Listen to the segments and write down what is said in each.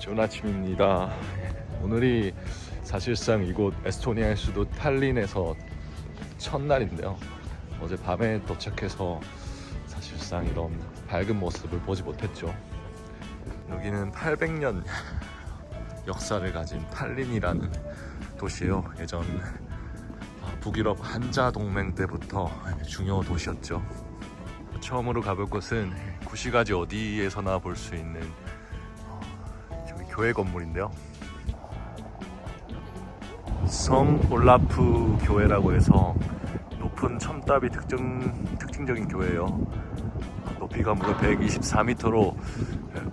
좋은 아침입니다. 오늘이 사실상 이곳 에스토니아의 수도 탈린에서 첫날인데요. 어제 밤에 도착해서 사실상 이런 밝은 모습을 보지 못했죠. 여기는 800년 역사를 가진 탈린이라는 도시예요. 예전 북유럽 한자 동맹 때부터 중요 도시였죠. 처음으로 가볼 곳은 구시가지 어디에서나 볼 수 있는 교회 건물인데요. 성 올라프 교회라고 해서 높은 첨답이 특징 특징적인 교회예요. 높이가 무려 124m로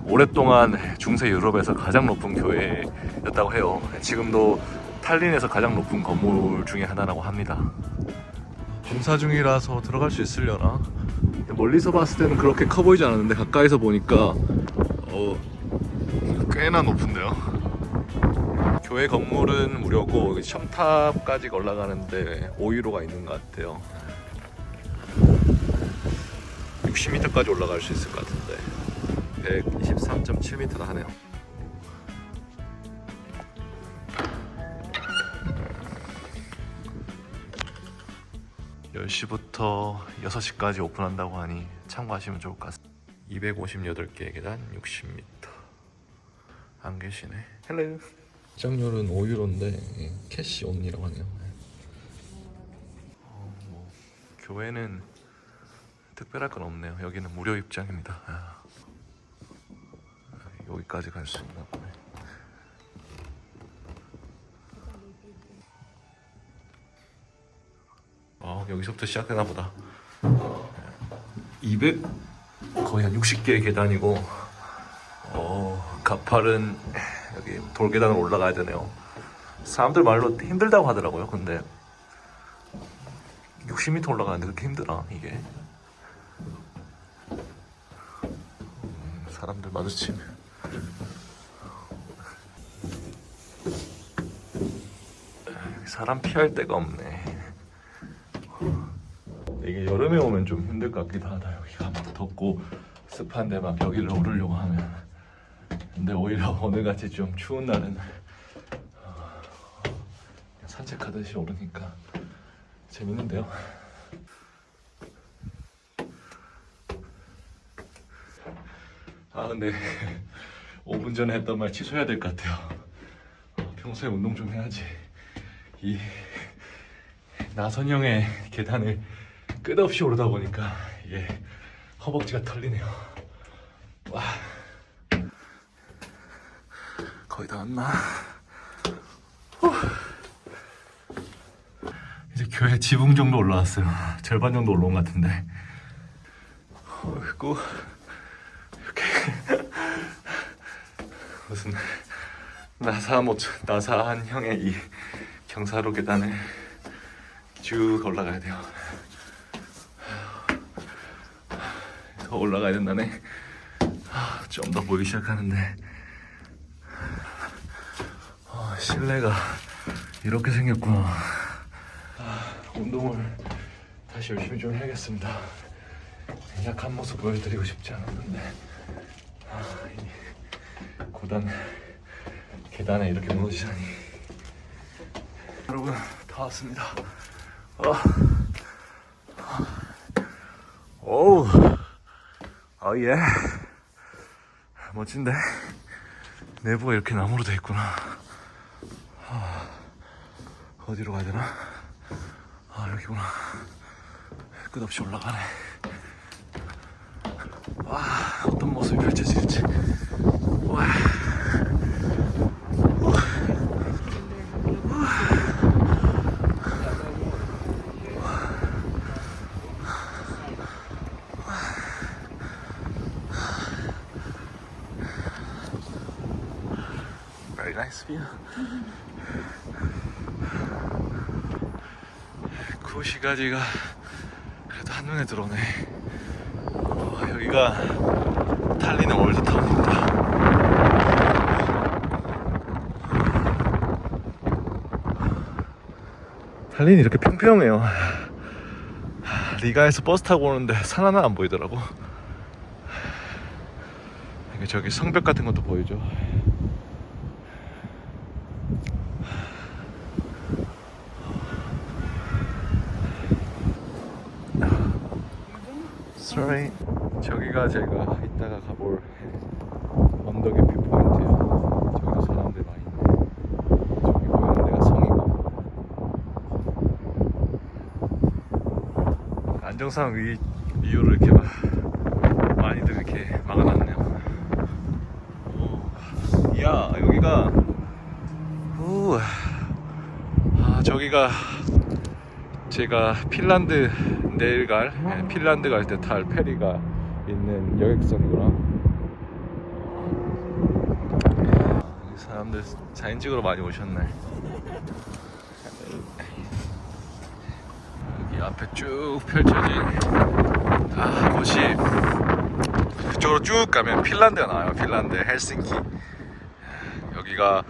오랫동안 중세 유럽에서 가장 높은 교회였다고 해요. 지금도 탈린에서 가장 높은 건물 중에 하나라고 합니다. 공사 중이라서 들어갈 수 있으려나? 멀리서 봤을 때는 그렇게 커 보이지 않았는데 가까이서 보니까 어, 꽤나 높은데요. 교회 건물은 무료고 첨탑까지 올라가는데 5유로가 있는 것 같아요. 60m까지 올라갈 수 있을 것 같은데 123.7m나 하네요. 열 시부터 6시까지 오픈한다고 하니 참고하시면 좋을 것 같습니다. 258개 계단 60m. 안 계시네. 헬로. 입장료는 5유로인데 캐시 온리라고 하네요. 어, 뭐, 교회는 특별할 건 없네요. 여기는 무료 입장입니다. 아. 여기까지 갈 수 있나 보네. 어, 여기서부터 시작되나 보다. 200 거의 한 60개의 계단이고 어, 가팔은 여기 돌 계단을 올라가야 되네요. 사람들 말로 힘들다고 하더라고요. 근데 60m 올라가는데 그렇게 힘드나 이게? 음, 사람들 마주치면 사람 피할 데가 없네. 이게 여름에 오면 좀 힘들 것 같기도 하다. 여기가 막 덥고 습한데 막 여기를 오르려고 하면. 근데 오히려 오늘 같이 좀 추운 날은 어, 산책하듯이 오르니까 재밌는데요. 아 근데 5분 전에 했던 말 취소해야 될 것 같아요. 어, 평소에 운동 좀 해야지. 이 나선형의 계단을 끝없이 오르다 보니까 이게 허벅지가 털리네요. 거의 다 왔나? 후. 이제 교회 지붕 정도 올라왔어요. 절반 정도 올라온 것 같은데. 그리고 이렇게 무슨 나사 모 나사한 형의 이 경사로 계단을 쭉 올라가야 돼요. 더 올라가야 된다네. 좀 더 보이기 시작하는데 아, 실내가 이렇게 생겼구나. 아, 운동을 다시 열심히 좀 해야겠습니다. 약한 모습 보여드리고 싶지 않았는데 아, 이 고단 계단에 이렇게 무너지다니. 여러분 다 왔습니다. 아. 오우, 어 예. 멋진데 내부가 이렇게 나무로 돼 있구나. 아, 어디로 가야 되나? 아 여기구나. 끝없이 올라가네. 와 어떤 모습이 펼쳐질지. 와. Very nice view. 구시가지가 그래도 한눈에 들어오네. 어, 여기가 탈리는 월드타운입니다. 탈린이 이렇게 평평해요. 리가에서 버스 타고 오는데 산 하나 안 보이더라고. 저기 성벽 같은 것도 보이죠. Sorry. 저기가 제가 이따가 가볼 언덕의 뷰 포인트예요. 저기도 사람들 많이 있네. 저기 보이는 데가 성이고. 안정상 위 이유를 이렇게 막 많이들 이렇게 막아놨네요. 오, 야 여기가 우, 아 저기가 제가 핀란드 내일 갈 네, 핀란드 갈 때 탈 페리가 있는 여객선이구나. 사람들 사진 찍으러 많이 오셨네. 여기 앞에 쭉 펼쳐진 아 곳이 그쪽으로 쭉 가면 핀란드가 나와요. 핀란드 헬싱키. 여기가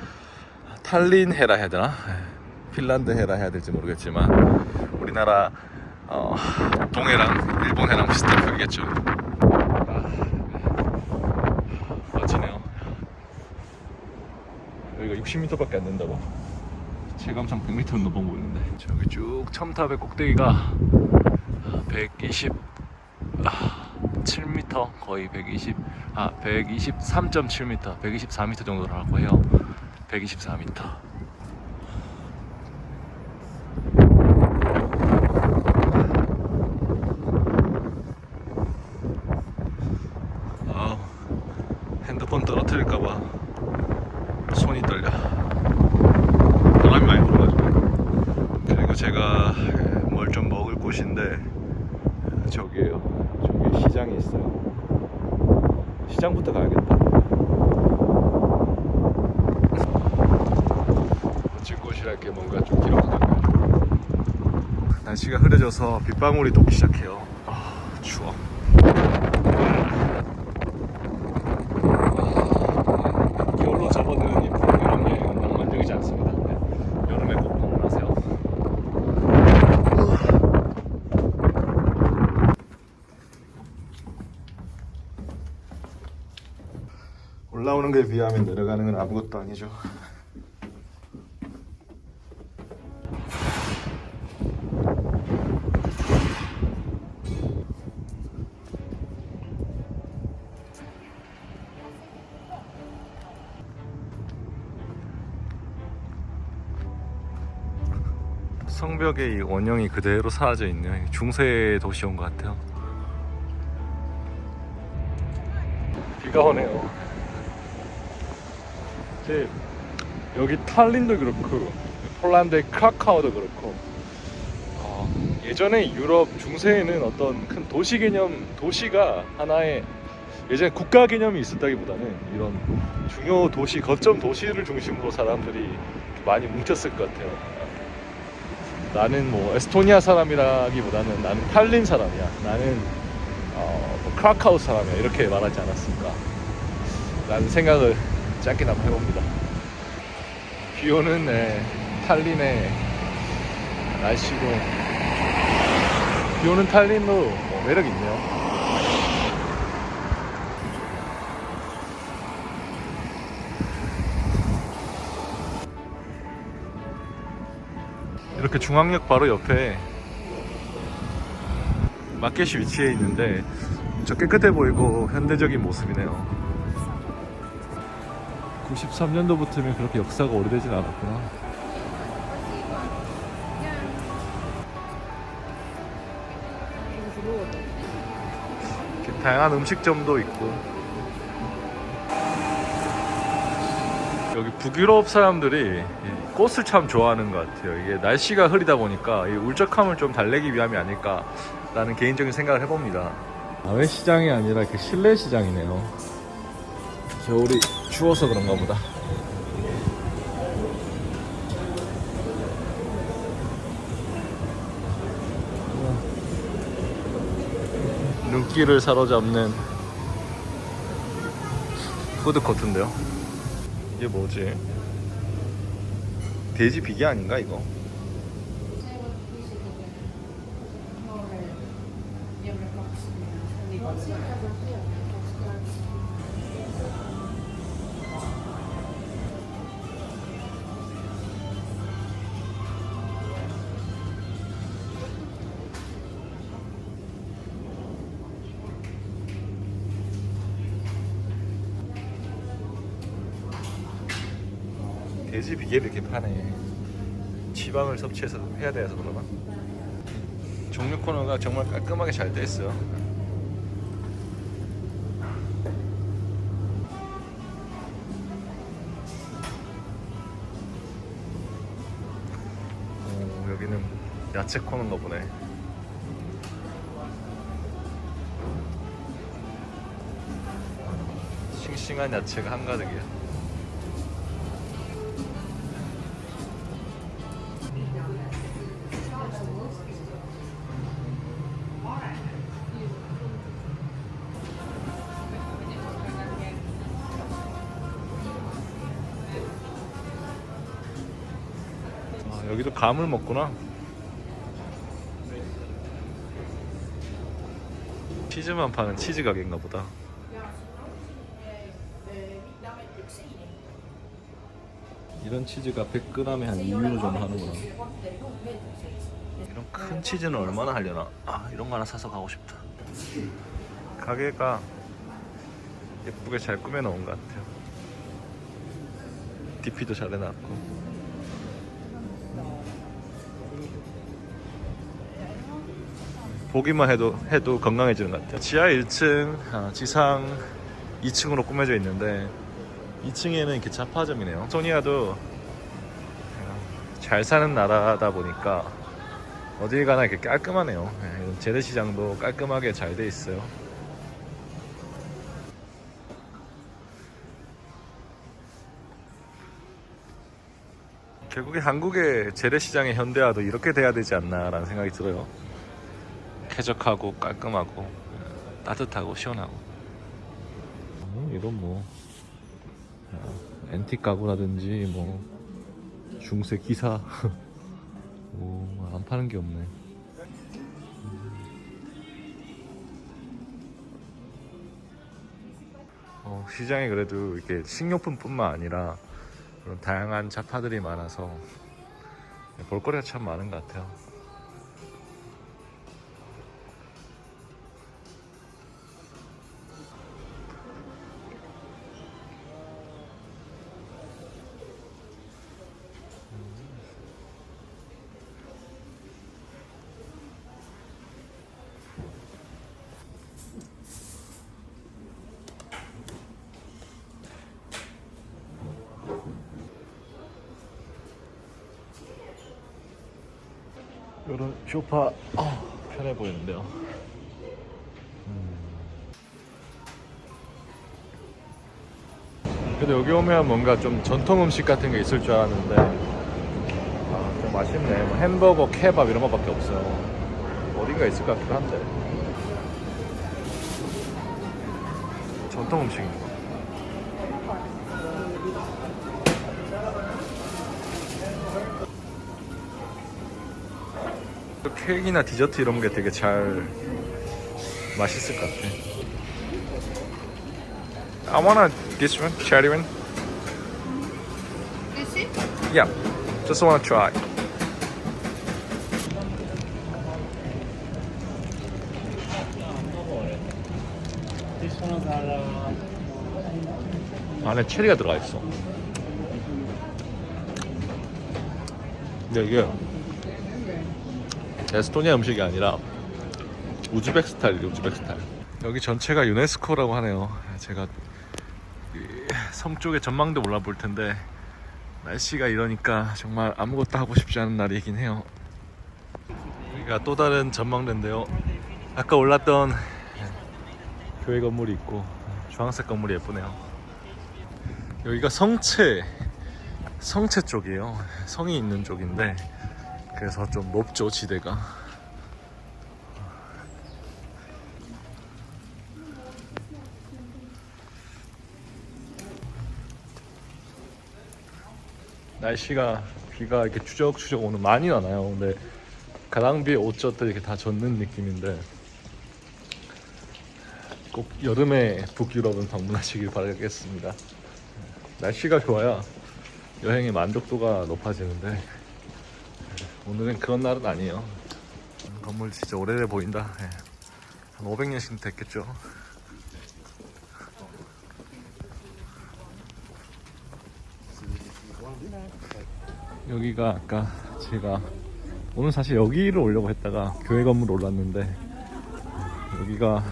탈린 해라 해야 되나? 핀란드 해라 해야 될지 모르겠지만 우리나라 어, 동해랑 일본 해랑 비슷한 크기겠죠. 아, 멋지네요. 여기가 60m밖에 안 된다고. 체감상 100m 넘어 보이는데 저기 쭉 첨탑의 꼭대기가 120 7m 거의 120 아 123.7m 124m 정도라고 해요 124m 아 핸드폰 떨어뜨릴까봐 손이 떨려 바람이 많이 불어가지고 그리고 제가 뭘 좀 먹을 곳인데 저기에요. 저기 시장이 있어요. 시장부터 가야겠다. 멋진 곳이랄게 뭔가 좀 기록하고 흐려져서 빗방울이 녹기 시작해요. 아 추워. 겨울로 접어드는 이 여름 여행은 낭만적이지 않습니다. 네. 여름에 꼭 방문하세요. 올라오는 것에 비하면 내려가는 건 아무것도 아니죠. 성벽의 이 원형이 그대로 사라져 있네요. 중세 도시 온 것 같아요. 비가 오네요. 이제 여기 탈린도 그렇고 폴란드의 크라카우도 그렇고 어, 예전에 유럽 중세에는 어떤 큰 도시 개념 도시가 하나의 예전에 국가 개념이 있었다기보다는 이런 중요 도시 거점 도시를 중심으로 사람들이 많이 뭉쳤을 것 같아요. 나는 뭐 에스토니아 사람이라기보다는 나는 탈린 사람이야. 나는 어, 뭐 크라카우 사람이야. 이렇게 말하지 않았을까. 라는 생각을 짧게나마 해봅니다. 비 오는 네, 탈린의 날씨고 비 오는 탈린도 뭐 매력 있네요. 이렇게 중앙역 바로 옆에 마켓이 위치해 있는데 저 깨끗해 보이고 현대적인 모습이네요. 93년도부터면 그렇게 역사가 오래되진 않았구나. 이렇게 다양한 음식점도 있고 여기 북유럽 사람들이 이 꽃을 참 좋아하는 것 같아요. 이게 날씨가 흐리다 보니까 이 울적함을 좀 달래기 위함이 아닐까라는 개인적인 생각을 해봅니다. 야외 시장이 아니라 이렇게 실내 시장이네요. 겨울이 추워서 그런가 보다. 눈길을 사로잡는 푸드코트인데요. 이게 뭐지? 돼지 비계 아닌가 이거? 돼지 비계를 이렇게 파네. 지방을 섭취해서 해야 돼서 그러나? 종류 코너가 정말 깔끔하게 잘 돼 있어요. 오, 여기는 야채 코너인가 보네. 싱싱한 야채가 한가득이야. 여기도 감을 먹구나. 치즈만 파는 치즈 가게인가 보다. 이런 치즈가 100g에 한 2유로 정도 하는구나. 이런 큰 치즈는 얼마나 하려나? 아, 이런 거 하나 사서 가고 싶다. 가게가 예쁘게 잘 꾸며놓은 것 같아요. DP도 잘 해놨고. 보기만 해도 해도 건강해지는 것 같아요. 지하 1층, 아, 지상 2층으로 꾸며져 있는데 2층에는 이렇게 잡화점이네요. 소니아도 잘 사는 나라다 보니까 어딜 가나 이렇게 깔끔하네요. 네, 재래시장도 깔끔하게 잘 돼 있어요. 결국에 한국의 재래시장의 현대화도 이렇게 돼야 되지 않나라는 생각이 들어요. 쾌적하고 깔끔하고 예, 따뜻하고 시원하고. 음, 이런 뭐 아, 앤틱 가구라든지 뭐 중세 기사. 뭐, 안 파는 게 없네. 어, 시장이 그래도 이렇게 식료품뿐만 아니라 그런 다양한 잡화들이 많아서 볼거리가 참 많은 것 같아요 이런 쇼파 어, 편해 보이는데요. 음. 그래도 여기 오면 뭔가 좀 전통 음식 같은 게 있을 줄 알았는데 아, 좀 아쉽네. 뭐 햄버거, 케밥 이런 거밖에 없어요. 어딘가 있을 것 같기도 한데. 전통 음식인가? 또 케이크나 디저트 이런 게 되게 잘 맛있을 것 같아. I wanna this one, cherry one. This it? Yeah, just wanna try. This one are uh, 안에 체리가 들어가 있어. 근데 이게 에스토니아 음식이 아니라 우즈벡 스타일, 우즈벡 스타일. 여기 전체가 유네스코라고 하네요. 제가 이섬 쪽에 전망대 올라볼 텐데 날씨가 이러니까 정말 아무것도 하고 싶지 않은 날이긴 해요. 여기가 또 다른 전망대인데요. 아까 올랐던 교회 건물이 있고 주황색 건물이 예쁘네요. 여기가 성체 성체 쪽이에요. 성이 있는 쪽인데 그래서 좀 높죠 지대가. 날씨가 비가 이렇게 추적추적 오는 많이 나나요. 근데 가랑비에 옷젖들 이렇게 다 젖는 느낌인데 꼭 여름에 북유럽은 방문하시길 바라겠습니다. 날씨가 좋아야 여행의 만족도가 높아지는데 오늘은 그런 날은 아니에요. 건물 진짜 오래돼 보인다. 예. 한 500년씩 됐겠죠. 여기가 아까 제가 오늘 사실 여기를 오려고 했다가 교회 건물 올랐는데 여기가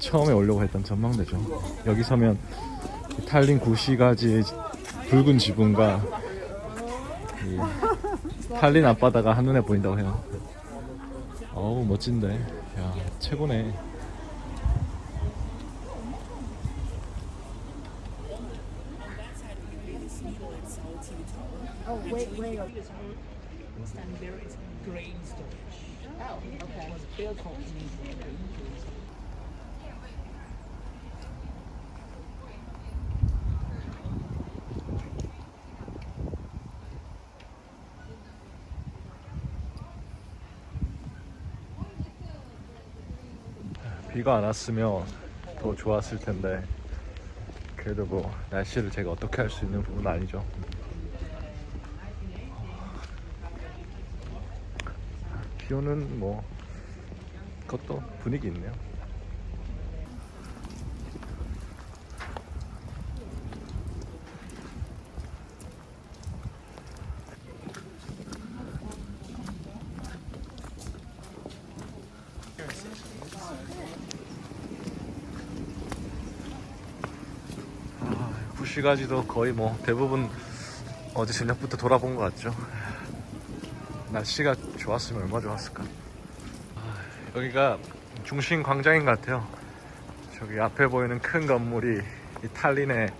처음에 오려고 했던 전망대죠. 여기 서면 이 탈린 구시가지의 붉은 지붕과 이 탈린 앞바다가 한눈에 보인다고 해요. 어우 멋진데, 야 최고네. 비가 안 왔으면 더 좋았을 텐데 그래도 뭐 날씨를 제가 어떻게 할 수 있는 부분은 아니죠. 비 오는 뭐 그것도 분위기 있네요. 아, 구시가지도 거의 뭐 대부분 어제 저녁부터 돌아본 것 같죠. 날씨가 좋았으면 얼마나 좋았을까. 아, 여기가 중심 광장인 것 같아요. 저기 앞에 보이는 큰 건물이 이 탈린의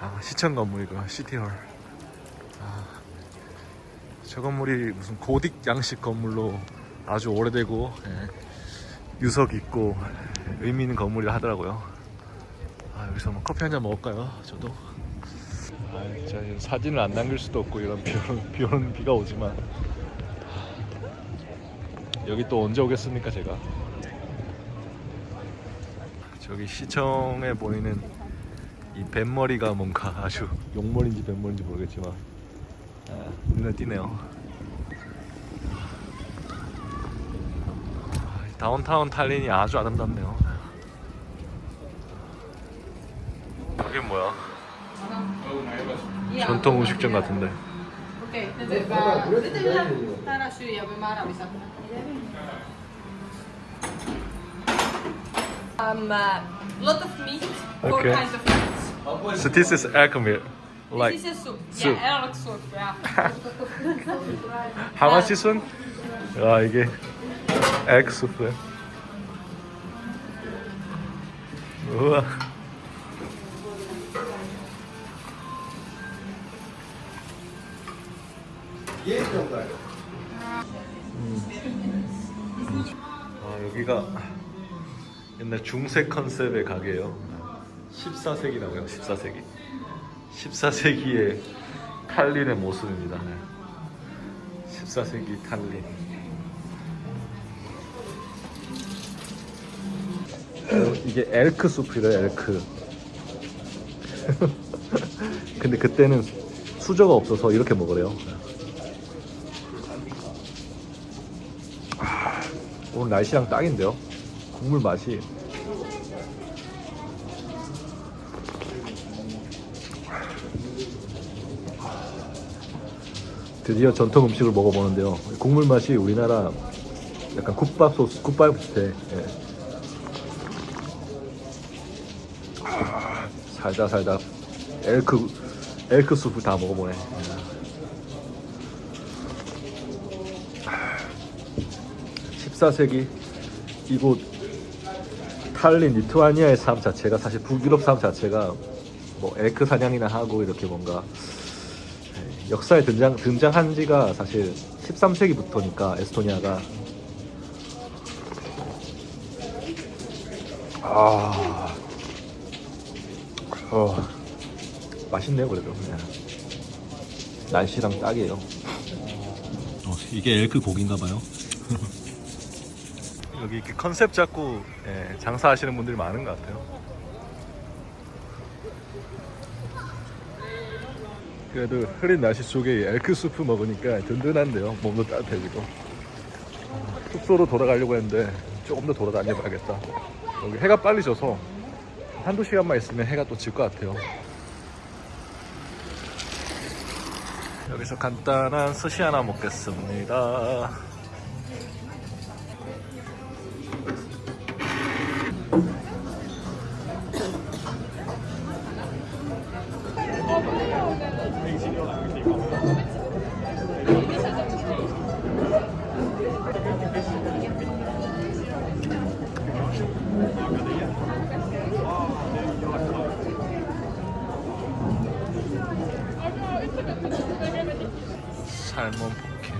아, 시청 건물이고요. 시티홀. 아, 저 건물이 무슨 고딕 양식 건물로 아주 오래되고 예, 유석 있고 의미 있는 건물이라 하더라고요. 아, 여기서 뭐 커피 한 잔 먹을까요? 저도. 아, 진짜 사진을 안 남길 수도 없고 이런 비 오는, 비 오는 비가 오지만 하, 여기 또 언제 오겠습니까 제가? 저기 시청에 보이는 이 뱃머리가 뭔가 아주 용머리인지 뱃머리인지 모르겠지만 아, 눈에 띄네요. 아, 이 다운타운 탈린이 아주 아름답네요. 여긴 뭐야? 전통 음식점 같은데. Okei, nyt hyvää. Nyt täällä syy ja määrä lisätä. Um, uh, lot of meat, four Okay. kinds of meats. So this is Akamir. Like This is a soup. soup. Yeah, Elk soup. Yeah. how much this one? 아 이게 egg soup. 우와. 아 여기가 옛날 중세 컨셉의 가게예요. 14세기라고요. 14세기. 14세기의 탈린의 모습입니다. 네. 14세기 탈린. 어, 이게 엘크 수프래요, 엘크. 근데 그때는 수저가 없어서 이렇게 먹으래요. 오늘 날씨랑 딱인데요. 국물 맛이 드디어 전통 음식을 먹어보는데요. 국물 맛이 우리나라 약간 국밥 소스, 국밥 비슷해. 예. 아, 살다 살다 엘크 엘크 수프 다 먹어보네. 예. 아, 14세기 이곳 탈린 리투아니아의 삶 자체가 사실 북유럽 삶 자체가 뭐 엘크 사냥이나 하고 이렇게 뭔가 역사에 등장, 등장한 지가 사실 13세기부터니까 에스토니아가 아, 어, 맛있네요 그래도 그냥. 날씨랑 딱이에요. 어, 이게 엘크 고기인가봐요. 여기 이렇게 컨셉 잡고 예, 장사하시는 분들이 많은 것 같아요. 그래도 흐린 날씨 속에 이 엘크 수프 먹으니까 든든한데요. 몸도 따뜻해지고. 숙소로 돌아가려고 했는데 조금 더 돌아다녀 봐야겠다. 여기 해가 빨리 져서 한두 시간만 있으면 해가 또 질 것 같아요. 여기서 간단한 스시 하나 먹겠습니다. 살몬 포켓.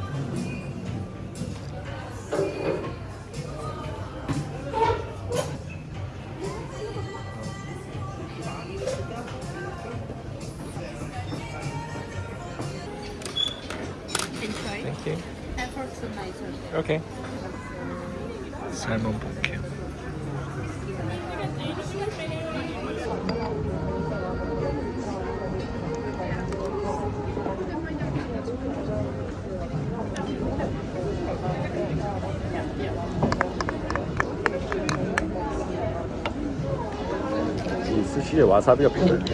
와사비가 필요해.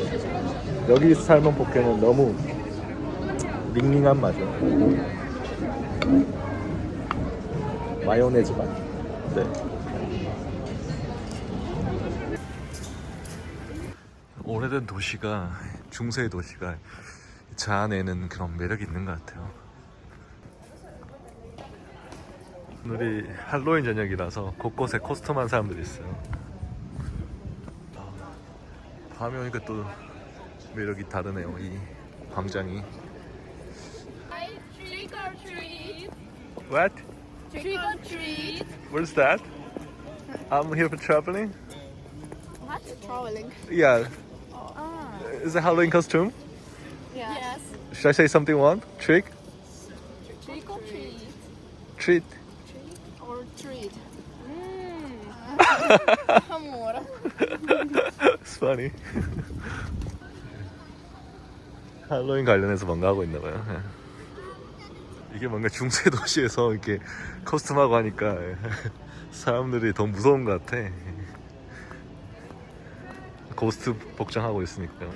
여기 살몬 포켓은 너무 밍밍한 맛이야. 마요네즈 맛. 네. 오래된 도시가 중세의 도시가 자아내는 그런 매력이 있는 것 같아요. 오늘이 할로윈 저녁이라서 곳곳에 코스텀한 사람들이 있어요. 아, 밤에 오니까 또 매력이 다르네요. 이 광장이. Trick or treat. What? Trick or treat. Where's that? I'm here for traveling. What? Traveling. Yeah. Ah. Is it Halloween costume? Yes. Should I say something one? Trick? Trick or treat. Treat. Amore. It's funny. 할로윈 관련해서 뭔가 하고 있나 봐요. 예. 이게 뭔가 중세 도시에서 이렇게 커스텀하고 하니까 예. 사람들이 더 무서운 것 같아. 고스트 복장하고 있으니까.